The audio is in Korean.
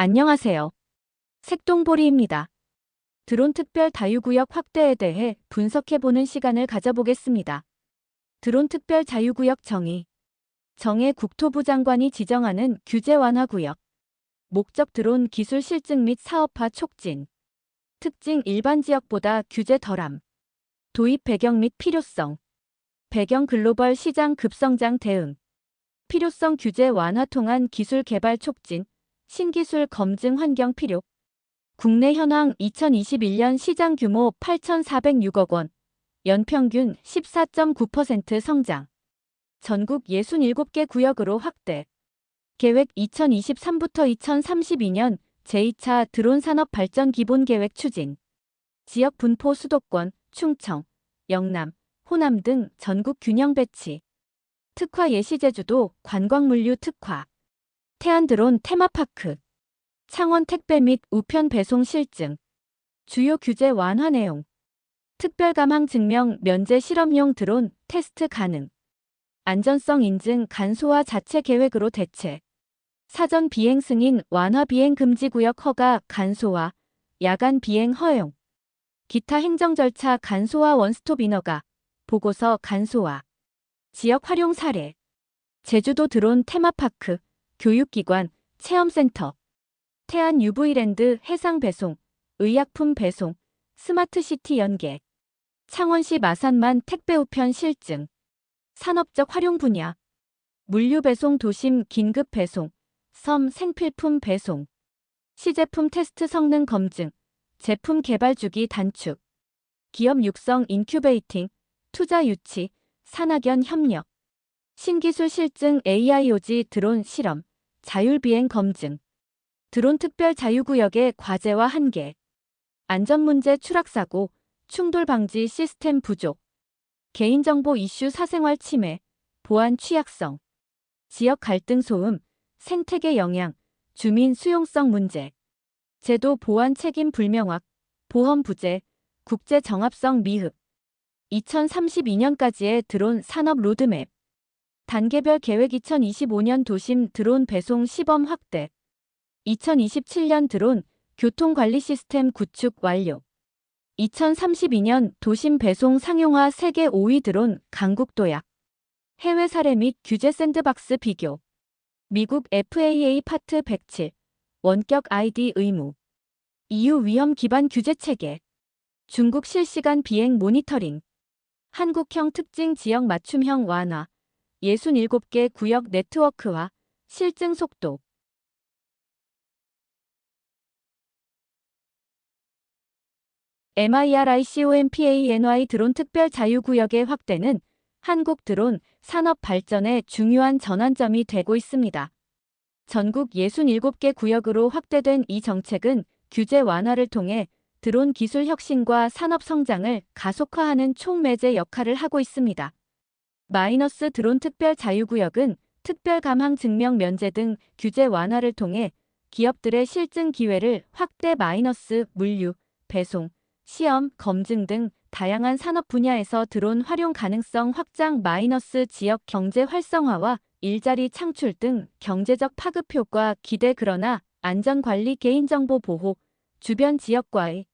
안녕하세요. 색동보리입니다. 드론 특별 자유구역 확대에 대해 분석해보는 시간을 가져보겠습니다. 드론 특별 자유구역 정의. 정의 국토부 장관이 지정하는 규제 완화 구역. 목적 드론 기술 실증 및 사업화 촉진. 특징 일반 지역보다 규제 덜함. 도입 배경 및 필요성. 배경 글로벌 시장 급성장 대응. 필요성 규제 완화 통한 기술 개발 촉진. 신기술 검증 환경 필요. 국내 현황 2021년 시장 규모 8,406억 원. 연평균 14.9% 성장. 전국 67개 구역으로 확대. 계획 2023부터 2032년 제2차 드론 산업 발전 기본 계획 추진. 지역 분포 수도권, 충청, 영남, 호남 등 전국 균형 배치. 특화 예시 제주도 관광물류 특화. 태안 드론 테마파크. 창원 택배 및 우편 배송 실증. 주요 규제 완화 내용. 특별 감항 증명 면제 실험용 드론 테스트 가능. 안전성 인증 간소화 자체 계획으로 대체. 사전 비행 승인 완화 비행 금지 구역 허가 간소화. 야간 비행 허용. 기타 행정 절차 간소화 원스톱 인허가. 보고서 간소화. 지역 활용 사례. 제주도 드론 테마파크. 교육기관, 체험센터, 태안 UV랜드 해상 배송, 의약품 배송, 스마트시티 연계, 창원시 마산만 택배 우편 실증, 산업적 활용 분야, 물류 배송 도심 긴급 배송, 섬 생필품 배송, 시제품 테스트 성능 검증, 제품 개발 주기 단축, 기업 육성 인큐베이팅, 투자 유치, 산학연 협력, 신기술 실증 AIoT 드론 실험, 자율비행 검증, 드론 특별 자유구역의 과제와 한계, 안전문제 추락사고, 충돌 방지 시스템 부족, 개인정보 이슈 사생활 침해, 보안 취약성, 지역 갈등 소음, 생태계 영향, 주민 수용성 문제, 제도 보안 책임 불명확, 보험 부재, 국제 정합성 미흡, 2032년까지의 드론 산업 로드맵, 단계별 계획 2025년 도심 드론 배송 시범 확대. 2027년 드론 교통관리 시스템 구축 완료. 2032년 도심 배송 상용화 세계 5위 드론 강국 도약. 해외 사례 및 규제 샌드박스 비교. 미국 FAA 파트 107. 원격 ID 의무. EU 위험 기반 규제 체계. 중국 실시간 비행 모니터링. 한국형 특징 지역 맞춤형 완화. 67개 구역 네트워크와 실증 속도 MIRICOMPANY 드론 특별 자유구역의 확대는 한국 드론 산업 발전의 중요한 전환점이 되고 있습니다. 전국 67개 구역으로 확대된 이 정책은 규제 완화를 통해 드론 기술 혁신과 산업 성장을 가속화하는 촉매제 역할을 하고 있습니다. 마이너스 드론 특별 자유구역은 특별 감항 증명 면제 등 규제 완화를 통해 기업들의 실증 기회를 확대 마이너스 물류, 배송, 시험, 검증 등 다양한 산업 분야에서 드론 활용 가능성 확장 마이너스 지역 경제 활성화와 일자리 창출 등 경제적 파급 효과 기대 그러나 안전관리 개인정보 보호, 주변 지역과의